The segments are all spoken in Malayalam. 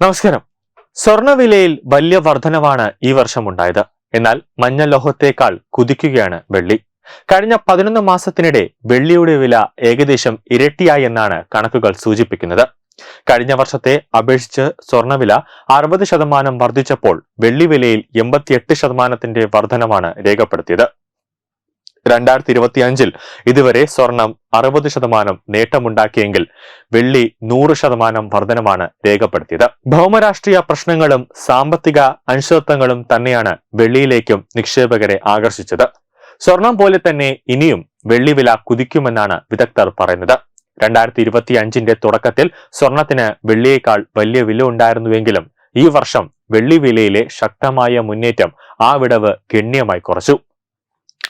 നമസ്കാരം. സ്വർണവിലയിൽ വലിയ വർധനവാണ് ഈ വർഷം ഉണ്ടായത് എന്നാൽ മഞ്ഞ ലോഹത്തേക്കാൾ കുതിക്കുകയാണ് വെള്ളി. കഴിഞ്ഞ പതിനൊന്ന് മാസത്തിനിടെ വെള്ളിയുടെ വില ഏകദേശം ഇരട്ടിയായി എന്നാണ് കണക്കുകൾ സൂചിപ്പിക്കുന്നത്. കഴിഞ്ഞ വർഷത്തെ അപേക്ഷിച്ച് സ്വർണവില അറുപത് ശതമാനം വർദ്ധിച്ചപ്പോൾ വെള്ളി വിലയിൽ എൺപത്തിയെട്ട് ശതമാനത്തിന്റെ വർധനമാണ് രേഖപ്പെടുത്തിയത്. രണ്ടായിരത്തി ഇരുപത്തിയഞ്ചിൽ ഇതുവരെ സ്വർണം അറുപത് ശതമാനം നേട്ടമുണ്ടാക്കിയെങ്കിൽ വെള്ളി നൂറ് ശതമാനം വർധനമാണ് രേഖപ്പെടുത്തിയത്. ഭൗമരാഷ്ട്രീയ പ്രശ്നങ്ങളും സാമ്പത്തിക അനിശ്ചിതത്വങ്ങളും തന്നെയാണ് വെള്ളിയിലേക്കും നിക്ഷേപകരെ ആകർഷിച്ചത്. സ്വർണം പോലെ തന്നെ ഇനിയും വെള്ളിവില കുതിക്കുമെന്നാണ് വിദഗ്ധർ പറയുന്നത്. രണ്ടായിരത്തി ഇരുപത്തി അഞ്ചിന്റെ തുടക്കത്തിൽ സ്വർണത്തിന് വെള്ളിയേക്കാൾ വലിയ വില ഉണ്ടായിരുന്നുവെങ്കിലും ഈ വർഷം വെള്ളി വിലയിലെ ശക്തമായ മുന്നേറ്റം ആ വിടവ് ഗണ്യമായി കുറച്ചു.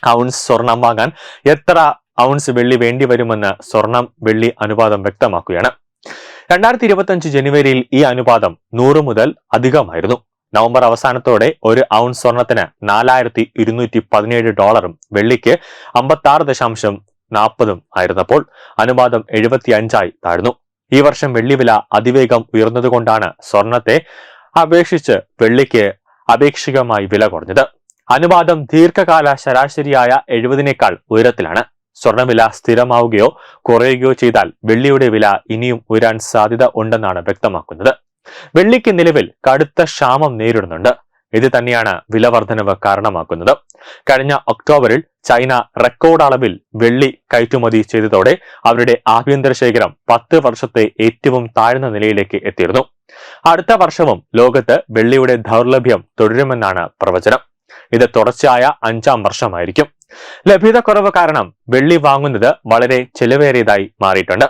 ഔൺസ് സ്വർണം വാങ്ങാൻ എത്ര ഔൺസ് വെള്ളി വേണ്ടി വരുമെന്ന് സ്വർണം വെള്ളി അനുപാതം വ്യക്തമാക്കുകയാണ്. രണ്ടായിരത്തി ഇരുപത്തി അഞ്ച് ജനുവരിയിൽ ഈ അനുപാതം നൂറ് മുതൽ അധികമായിരുന്നു. നവംബർ അവസാനത്തോടെ ഒരു ഔൺസ് സ്വർണത്തിന് നാലായിരത്തി ഇരുന്നൂറ്റി പതിനേഴ് ഡോളറും വെള്ളിക്ക് അമ്പത്തി ആറ് ദശാംശം നാൽപ്പതും ആയിരുന്നപ്പോൾ അനുപാതം എഴുപത്തി അഞ്ചായി താഴ്ന്നു. ഈ വർഷം വെള്ളി വില അതിവേഗം ഉയർന്നതുകൊണ്ടാണ് സ്വർണത്തെ അപേക്ഷിച്ച് വെള്ളിക്ക് അപേക്ഷികമായി വില കുറഞ്ഞത്. അനുപാതം ദീർഘകാല ശരാശരിയായ എഴുപതിനേക്കാൾ ഉയരത്തിലാണ്. സ്വർണവില സ്ഥിരമാവുകയോ കുറയുകയോ ചെയ്താൽ വെള്ളിയുടെ വില ഇനിയും ഉയരാൻ സാധ്യത ഉണ്ടെന്നാണ് വ്യക്തമാക്കുന്നത്. വെള്ളിക്ക് നിലവിൽ കടുത്ത ക്ഷാമം നേരിടുന്നുണ്ട്. ഇത് തന്നെയാണ് വില വർധനവ് കാരണമാക്കുന്നത്. കഴിഞ്ഞ ഒക്ടോബറിൽ ചൈന റെക്കോർഡ് അളവിൽ വെള്ളി കയറ്റുമതി ചെയ്തതോടെ അവരുടെ ആഭ്യന്തര ശേഖരം പത്ത് വർഷത്തെ ഏറ്റവും താഴ്ന്ന നിലയിലേക്ക് എത്തിയിരുന്നു. അടുത്ത വർഷവും ലോകത്ത് വെള്ളിയുടെ ദൗർലഭ്യം തുടരുമെന്നാണ് പ്രവചനം. ഇത് തുടർച്ചയായ അഞ്ചാം വർഷമായിരിക്കും. ലഭ്യത കുറവ് കാരണം വെള്ളി വാങ്ങുന്നത് വളരെ ചെലവേറിയതായി മാറിയിട്ടുണ്ട്.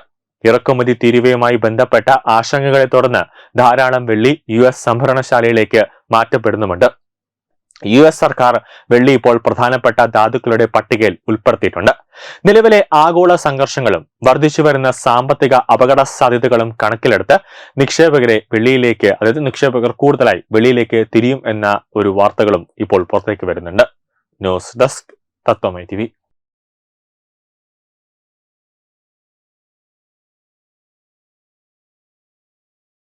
ഇറക്കുമതി തീരുവയുമായി ബന്ധപ്പെട്ട ആശങ്കകളെ തുടർന്ന് ധാരാളം വെള്ളി യു എസ് സംഭരണശാലയിലേക്ക് മാറ്റപ്പെടുന്നുമുണ്ട്. യു എസ് സർക്കാർ വെള്ളി ഇപ്പോൾ പ്രധാനപ്പെട്ട ധാതുക്കളുടെ പട്ടികയിൽ ഉൾപ്പെടുത്തിയിട്ടുണ്ട്. നിലവിലെ ആഗോള സംഘർഷങ്ങളും വർദ്ധിച്ചു വരുന്ന സാമ്പത്തിക അപകട സാധ്യതകളും കണക്കിലെടുത്ത് നിക്ഷേപകരെ വെള്ളിയിലേക്ക് അതായത് നിക്ഷേപകർ കൂടുതലായി വെള്ളിയിലേക്ക് തിരിയും എന്ന ഒരു വാർത്തകളും ഇപ്പോൾ പുറത്തേക്ക് വരുന്നുണ്ട്. ന്യൂസ് ഡെസ്ക് തത്വമൈ ടി